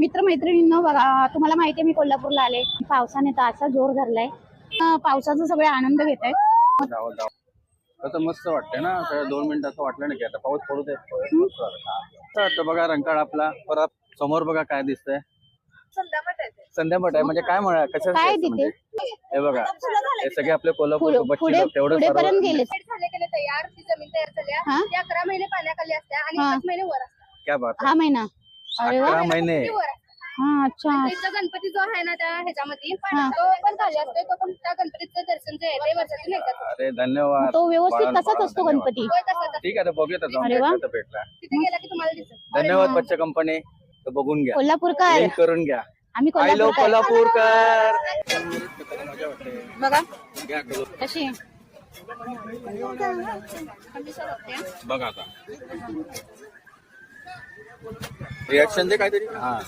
मित्रमैत्रिणींनो बघा तुम्हाला माहिती आहे मी कोल्हापूरला आले. पावसाने तर असा जोर धरलाय. पावसाचा सगळे आनंद घेत आहेत जाऊ जाऊ तसं मस्त वाटतंय ना असं दोन मिनिटं असं वाटलं नाही की आता पाऊस पडू दे. बघा रंकाळ आपला. परत समोर बघा काय दिसतंय. संध्यामठ आहे म्हणजे काय म्हणा कशा काय तिथे? हे बघा हे सगळे आपले कोल्हापूर तेवढं पुढे सर्व पर्यंत गेले. झाले गेले तयार? जमीन तयार झाल्या? ती अकरा महिने पाण्याखाली असत्या आणि. पाच महिने वर असतात क्या बात हा महिना. अरे वा. अकरा महिने. हा अच्छा. इथला गणपती जो आहे ना त्या ह्याच्यामध्ये हा. तो पण खाली असतो तो पण त्या गणपतीचं दर्शन जे आहे ते वर्षातून एकदाच होतं. अरे धन्यवाद. तो व्यवस्थित तसाच असतो धन्यवाद. गणपती. होय. ठीक आहे तर बघूया आता जाऊन अरे वा. भेटला तर भेटला. तिथे गेला की तुम्हाला दिसत धन्यवाद बच्चे कंपनी. तर बघून घ्या. कोल्हापूरकर लिंक करून घ्या. आम्ही आय कोल्हापूरकर. मजा वाटते बघा. घ्या करून. कशी? बघा आता. रिॲक्शन दे काहीतरी. हा.